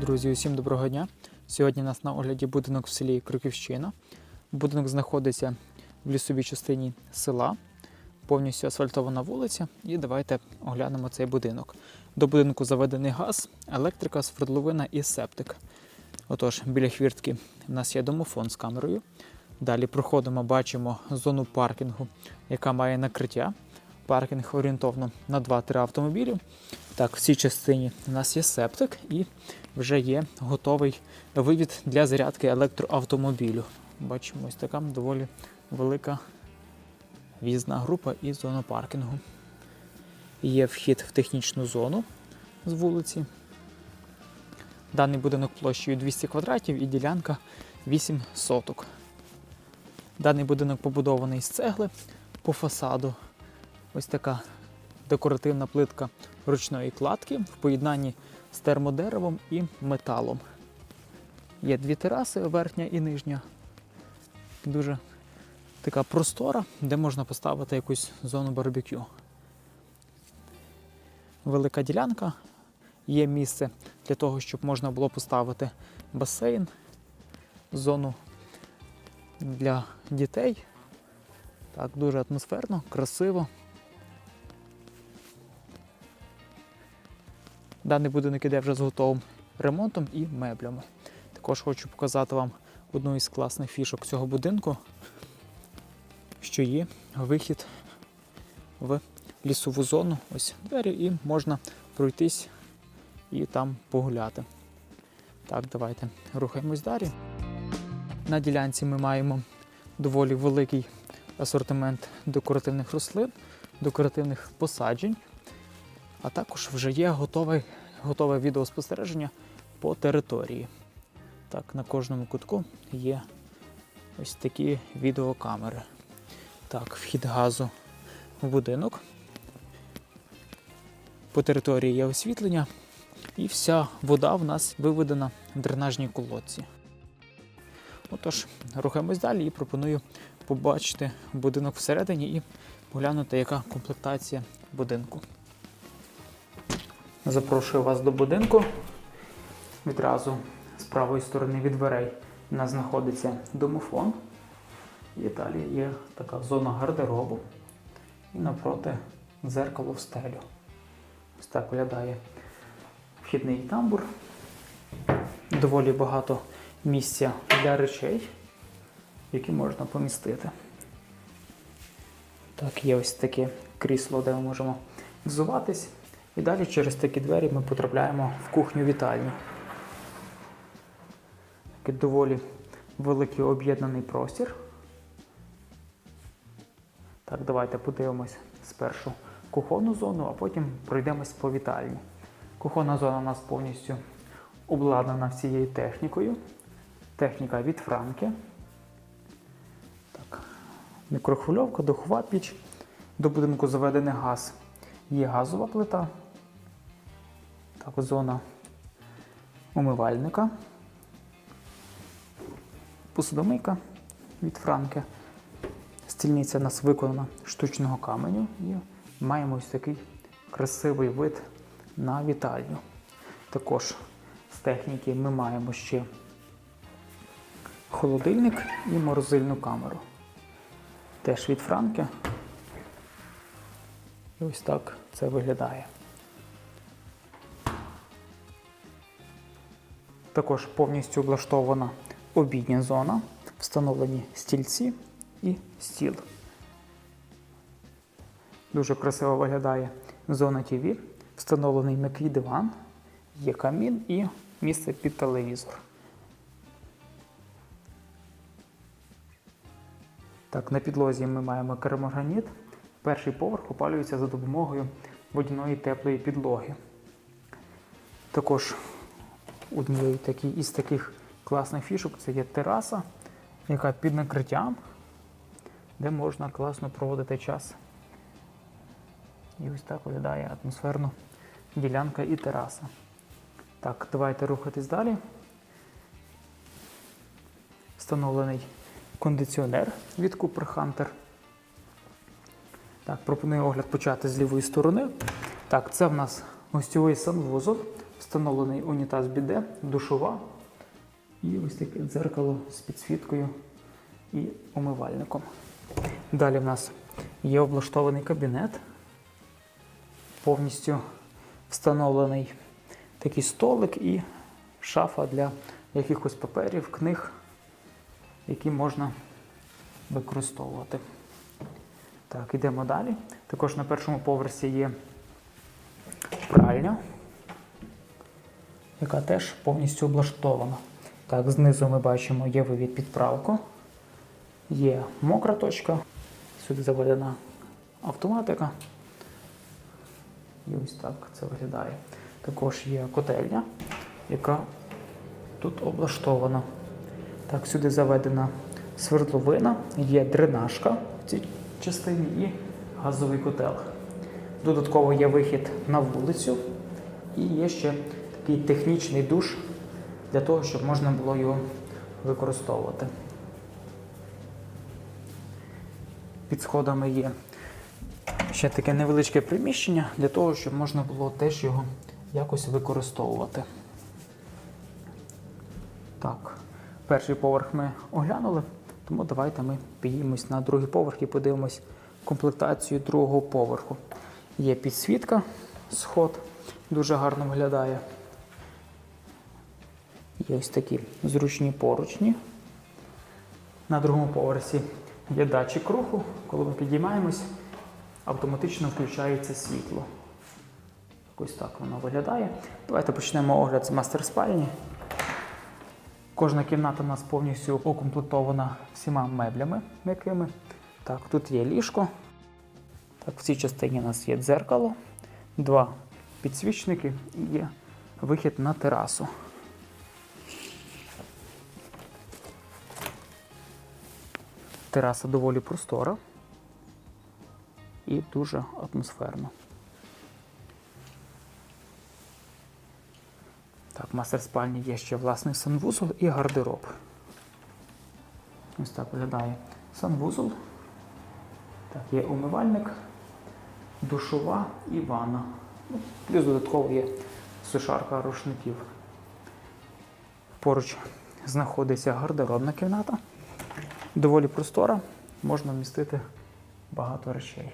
Друзі, усім доброго дня. Сьогодні у нас на огляді будинок в селі Крюківщина. Будинок знаходиться в лісовій частині села, повністю асфальтована вулиця. І давайте оглянемо цей будинок. До будинку заведений газ, електрика, свердловина і септик. Отож, біля хвіртки у нас є домофон з камерою. Далі проходимо, бачимо зону паркінгу, яка має накриття. Паркінг орієнтовно на 2-3 автомобілі. Так, в цій частині у нас є септик і вже є готовий вивід для зарядки електроавтомобілю. Бачимо, ось така доволі велика в'їзна група і зона паркінгу. Є вхід в технічну зону з вулиці. Даний будинок площею 200 квадратів і ділянка 8 соток. Даний будинок побудований з цегли по фасаду. Ось така декоративна плитка ручної кладки в поєднанні з термодеревом і металом. Є дві тераси, верхня і нижня. Дуже така простора, де можна поставити якусь зону барбекю. Велика ділянка. Є місце для того, щоб можна було поставити басейн, зону для дітей. Так, дуже атмосферно, красиво. Даний будинок іде вже з готовим ремонтом і меблями. Також хочу показати вам одну із класних фішок цього будинку, що є вихід в лісову зону. Ось двері, і можна пройтись і там погуляти. Так, давайте рухаємось далі. На ділянці ми маємо доволі великий асортимент декоративних рослин, декоративних посаджень, а також вже є готове, готове відеоспостереження по території. Так, на кожному кутку є ось такі відеокамери. Так, вхід газу в будинок. По території є освітлення, і вся вода в нас виведена в дренажній колодці. Отож, рухаємось далі і пропоную побачити будинок всередині і поглянути, яка комплектація будинку. Запрошую вас до будинку. Відразу з правої сторони від дверей у нас знаходиться домофон. І далі є така зона гардеробу. І напроти дзеркало в стелю. Ось так виглядає вхідний тамбур. Доволі багато місця для речей, які можна помістити. Так, є ось таке крісло, де ми можемо взуватись. І далі через такі двері ми потрапляємо в кухню вітальню. Такий доволі великий об'єднаний простір. Так, давайте подивимось спершу кухонну зону, а потім пройдемось по вітальні. Кухонна зона у нас повністю обладнана всією технікою. Техніка від Франки. Так. Мікрохвильовка, духова піч. До будинку заведений газ. Є газова плита. Так, зона умивальника. Посудомийка від Франки. Стільниця у нас виконана штучного каменю і маємо ось такий красивий вид на вітальню. Також з техніки ми маємо ще холодильник і морозильну камеру. Теж від Франки. І ось так це виглядає. Також повністю облаштована обідня зона, встановлені стільці і стіл. Дуже красиво виглядає зона ТВ, встановлений м'який диван, є камін і місце під телевізор. Так, на підлозі ми маємо керамограніт. Перший поверх опалюється за допомогою водяної теплої підлоги. Також однією такі, із таких класних фішок це є тераса, яка під накриттям, де можна класно проводити час. І ось так виглядає атмосферно ділянка і тераса. Так, давайте рухатись далі. Встановлений кондиціонер від Cooper Hunter. Так, пропоную огляд почати з лівої сторони. Так, це в нас гостьовий санвузол встановлений унітаз біде, душова і ось таке дзеркало з підсвіткою і умивальником. Далі в нас є облаштований кабінет, повністю встановлений такий столик і шафа для якихось паперів, книг, які можна використовувати. Так, йдемо далі. Також на першому поверсі є пральня, яка теж повністю облаштована. Так, знизу ми бачимо є вивід під пралку, є мокра точка, сюди заведена автоматика. І ось так це виглядає. Також є котельня, яка тут облаштована. Так, сюди заведена свердловина, є дренажка в цій частині і газовий котел. Додатково є вихід на вулицю і є ще такий технічний душ для того, щоб можна було його використовувати. Під сходами є ще таке невеличке приміщення для того, щоб можна було теж його якось використовувати. Так, перший поверх ми оглянули, тому давайте ми підіймемось на другий поверх і подивимось комплектацію другого поверху. Є підсвітка, сход, дуже гарно виглядає. Є ось такі зручні поручні. На другому поверсі є датчик руху. Коли ми підіймаємось, автоматично включається світло. Ось так воно виглядає. Давайте почнемо огляд з мастер спальні. Кожна кімната у нас повністю укомплектована всіма меблями м'якими. Так, тут є ліжко. Так, в цій частині у нас є дзеркало, два підсвічники і є вихід на терасу. Тераса доволі простора і дуже атмосферна. Так, в мастер спальні є ще власний санвузол і гардероб. Ось так виглядає санвузол. Так, є умивальник, душова і ванна. Ну, плюс додатково є сушарка рушників. Поруч знаходиться гардеробна кімната. Доволі простора, можна вмістити багато речей.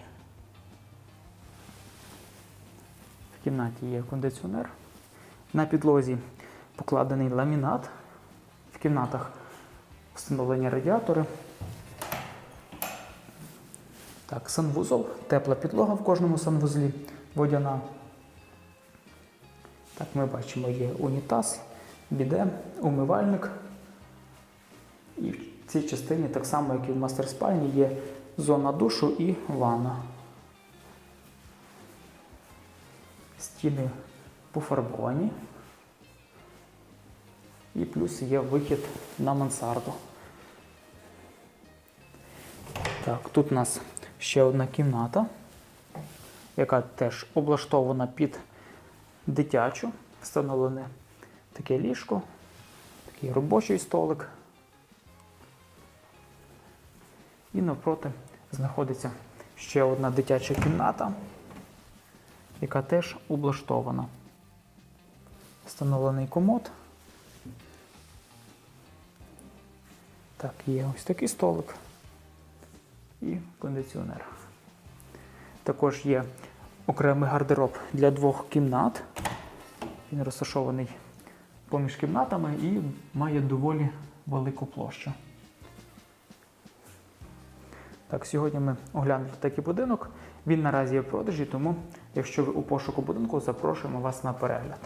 В кімнаті є кондиціонер. На підлозі покладений ламінат. В кімнатах встановлені радіатори. Так, санвузол, тепла підлога в кожному санвузлі, водяна. Так, ми бачимо, є унітаз, біде, умивальник. І цій частині, так само, як і в мастер спальні, є зона душу і ванна. Стіни пофарбовані. І плюс є вихід на мансарду. Так, тут у нас ще одна кімната, яка теж облаштована під дитячу. Встановлене таке ліжко, такий робочий столик. І навпроти знаходиться ще одна дитяча кімната, яка теж облаштована. Встановлений комод. Так, є ось такий столик і кондиціонер. Також є окремий гардероб для двох кімнат. Він розташований поміж кімнатами і має доволі велику площу. Так, сьогодні ми оглянули такий будинок. Він наразі є в продажі, тому якщо ви у пошуку будинку, запрошуємо вас на перегляд.